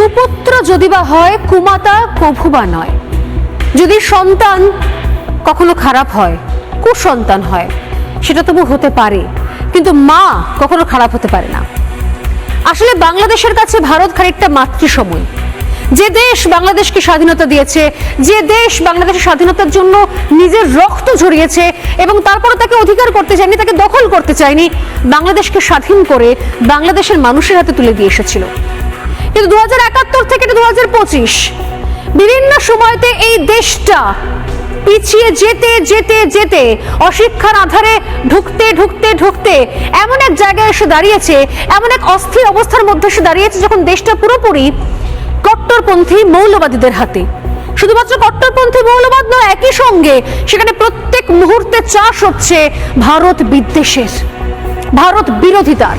কুপুত্র যদি বা হয়, কুমাতা কভু বা নয়। যদি সন্তান কখনো খারাপ হয়, কুসন্তান হয়, সেটা তবু হতে পারে, কিন্তু মা কখনো খারাপ হতে পারে না। আসলে বাংলাদেশের কাছে ভারত খানিকটা মাতৃসময়। যে দেশ বাংলাদেশকে স্বাধীনতা দিয়েছে, যে দেশ বাংলাদেশের স্বাধীনতার জন্য নিজের রক্ত ঝরিয়েছে এবং তারপরে তাকে অধিকার করতে চায়নি, তাকে দখল করতে চায়নি, বাংলাদেশকে স্বাধীন করে বাংলাদেশের মানুষের হাতে তুলে দিয়ে এসেছিল। কিন্তু দু থেকে দু বিভিন্ন সময়তে এই দেশটা পিছিয়ে যেতে যেতে যেতে অশিক্ষার আধারে ঢুকতে ঢুকতে ঢুকতে এমন এক জায়গায় এসে দাঁড়িয়েছে, এমন এক অস্থির অবস্থার মধ্যে এসে দাঁড়িয়েছে যখন দেশটা পুরোপুরি কট্টরপন্থী মৌলবাদীদের হাতে। শুধুমাত্র কট্টরপন্থী মৌলবাদ নয়, একই সঙ্গে সেখানে প্রত্যেক মুহূর্তে চাষ হচ্ছে ভারত বিদ্বেষের, ভারত বিরোধিতার।